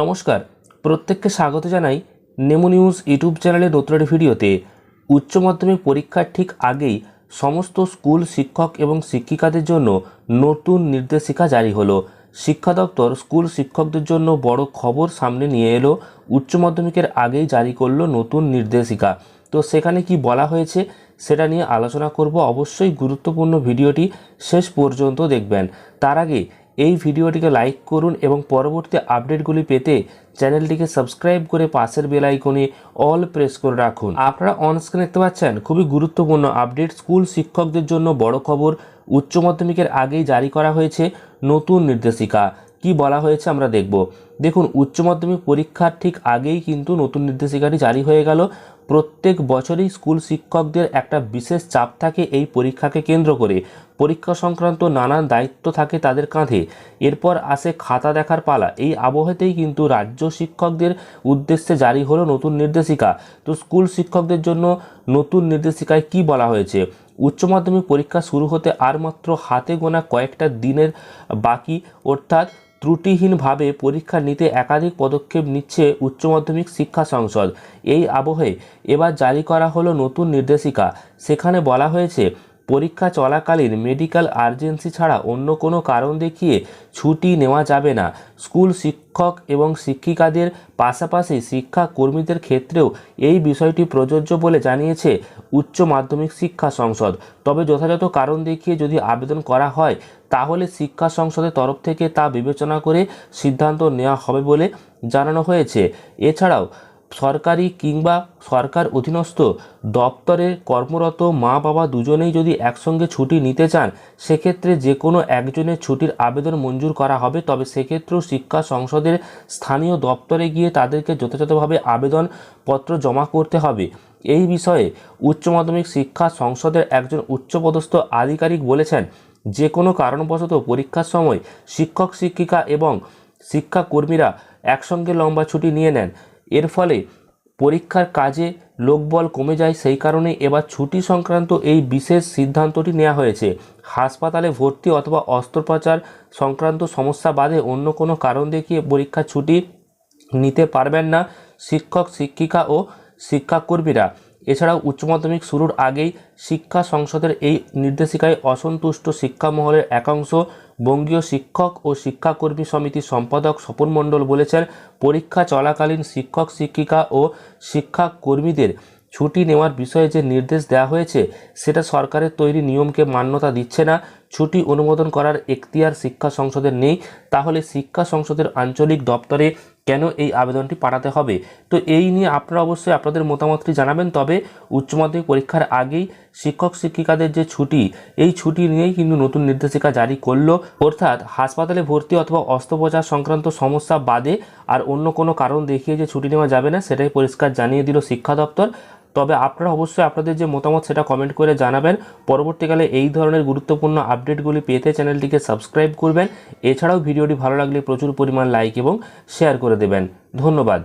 নমস্কার। প্রত্যেককে স্বাগত জানাই নেমো নিউজ ইউটিউব চ্যানেলের নতুন ভিডিওতে। উচ্চ মাধ্যমিক পরীক্ষার ঠিক আগেই সমস্ত স্কুল শিক্ষক এবং শিক্ষিকাদের জন্য নতুন নির্দেশিকা জারি হলো। শিক্ষা দপ্তর স্কুল শিক্ষকদের জন্য বড় খবর সামনে নিয়ে এলো। উচ্চ মাধ্যমিকের আগেই জারি করল নতুন নির্দেশিকা। তো সেখানে কি বলা হয়েছে সেটা নিয়ে আলোচনা করব। অবশ্যই গুরুত্বপূর্ণ ভিডিওটি শেষ পর্যন্ত দেখবেন। তার আগে এই ভিডিওটিকে লাইক করুন এবং পরবর্তী আপডেটগুলি পেতে চ্যানেলটিকে সাবস্ক্রাইব করে পাশের বেল আইকনে অল প্রেস করে রাখুন। আপনারা অন স্ক্রিন দেখতে পাচ্ছেন, খুবই গুরুত্বপূর্ণ আপডেট স্কুল শিক্ষকদের জন্য বড় খবর, উচ্চ মাধ্যমিকের আগেই জারি করা হয়েছে নতুন নির্দেশিকা। কি বলা হয়েছে আমরা দেখব। দেখুন, উচ্চ মাধ্যমিক পরীক্ষার ঠিক আগেই কিন্তু নতুন নির্দেশিকাটি জারি হয়ে গেল। প্রত্যেক বছরই স্কুল শিক্ষকদের একটা বিশেষ চাপ থাকে এই পরীক্ষাকে কেন্দ্র করে। পরীক্ষা সংক্রান্ত নানান দায়িত্ব থাকে তাদের কাঁধে। এরপর আসে খাতা দেখার পালা। এই আবহেতেই কিন্তু রাজ্য শিক্ষকদের উদ্দেশ্যে জারি হলো নতুন নির্দেশিকা। তো স্কুল শিক্ষকদের জন্য নতুন নির্দেশিকায় কি বলা হয়েছে? উচ্চ মাধ্যমিক পরীক্ষা শুরু হতে আর মাত্র হাতে গোনা কয়েকটা দিনের বাকি। অর্থাৎ ত্রুটিহীনভাবে পরীক্ষা নিতে একাধিক পদক্ষেপ নিচ্ছে উচ্চ মাধ্যমিক শিক্ষা সংসদ। এই আবহে এবার জারি করা হলো নতুন নির্দেশিকা। সেখানে বলা হয়েছে পরীক্ষা চলাকালীন মেডিকেল আর্জেন্সি ছাড়া অন্য কোনো কারণ দেখিয়ে ছুটি নেওয়া যাবে না। স্কুল শিক্ষক এবং শিক্ষিকাদের পাশাপাশি শিক্ষা কর্মীদের ক্ষেত্রেও এই বিষয়টি প্রযোজ্য বলে জানিয়েছে উচ্চ মাধ্যমিক শিক্ষা সংসদ। তবে যথাযথ কারণ দেখিয়ে যদি আবেদন করা হয়, তাহলে শিক্ষা সংসদের তরফ থেকে তা বিবেচনা করে সিদ্ধান্ত নেওয়া হবে বলে জানানো হয়েছে। এছাড়াও সরকারি কিংবা সরকার অধীনস্থ দপ্তরে কর্মরত মা বাবা দুজনেই যদি একসঙ্গে ছুটি নিতে চান, সেক্ষেত্রে যে কোনো একজনের ছুটির আবেদন মঞ্জুর করা হবে। তবে সেক্ষেত্রেও শিক্ষা সংসদের স্থানীয় দপ্তরে গিয়ে তাদেরকে যথাযথভাবে আবেদনপত্র জমা করতে হবে। এই বিষয়ে উচ্চ মাধ্যমিক শিক্ষা সংসদের একজন উচ্চপদস্থ আধিকারিক বলেছেন, যে কোনো কারণবশত পরীক্ষার সময় শিক্ষক শিক্ষিকা এবং শিক্ষাকর্মীরা একসঙ্গে লম্বা ছুটি নিয়ে নেন। এর ফলে পরীক্ষার কাজে লোকবল কমে যায়, সেই কারণে এবার ছুটি সংক্রান্ত এই বিশেষ সিদ্ধান্তটি নেওয়া হয়েছে। হাসপাতালে ভর্তি অথবা অস্ত্রোপচার সংক্রান্ত সমস্যা বাদে অন্য কোনো কারণ দেখিয়ে পরীক্ষা ছুটি নিতে পারবেন না শিক্ষক, শিক্ষিকা ও শিক্ষাকর্মীরা। এছাড়াও উচ্চ মাধ্যমিক শুরুর আগেই শিক্ষা সংসদের এই নির্দেশিকায় অসন্তুষ্ট শিক্ষামহলের একাংশ বঙ্গীয় শিক্ষক ও শিক্ষাকর্মী সমিতির সম্পাদক স্বপন মণ্ডল বলেছেন, পরীক্ষা চলাকালীন শিক্ষক, শিক্ষিকা ও শিক্ষাকর্মীদের ছুটি নেওয়ার বিষয়ে যে নির্দেশ দেওয়া হয়েছে, সেটা সরকারের তৈরি নিয়মকে মান্যতা দিচ্ছে না। ছুটি অনুমোদন করার এখতিয়ার শিক্ষা সংসদের নেই, তাহলে শিক্ষা সংসদের আঞ্চলিক দপ্তরে কেন এই আবেদনটি পাঠাতে হবে? তো এই নিয়ে আপনারা অবশ্যই আপনাদের মতামতটি জানাবেন, তবে উচ্চ মাধ্যমিক পরীক্ষার আগেই শিক্ষক শিক্ষিকাদের যে ছুটি, এই ছুটি নিয়েই কিন্তু নতুন নির্দেশিকা জারি করল। অর্থাৎ হাসপাতালে ভর্তি অথবা অস্ত্রোপচার সংক্রান্ত সমস্যা বাদে আর অন্য কোনো কারণ দেখিয়ে যে ছুটি নেওয়া যাবে না, সেটাই পরিষ্কার জানিয়ে দিল শিক্ষা দপ্তর। তবে আপনারা অবশ্যই আপনাদের যে মতামত সেটা কমেন্ট করে জানাবেন। পরবর্তীকালে এই ধরনের গুরুত্বপূর্ণ আপডেটগুলি পেতে চ্যানেলটিকে সাবস্ক্রাইব করবেন। এছাড়াও ভিডিওটি ভালো লাগলে প্রচুর পরিমাণ লাইক এবং শেয়ার করে দেবেন। ধন্যবাদ।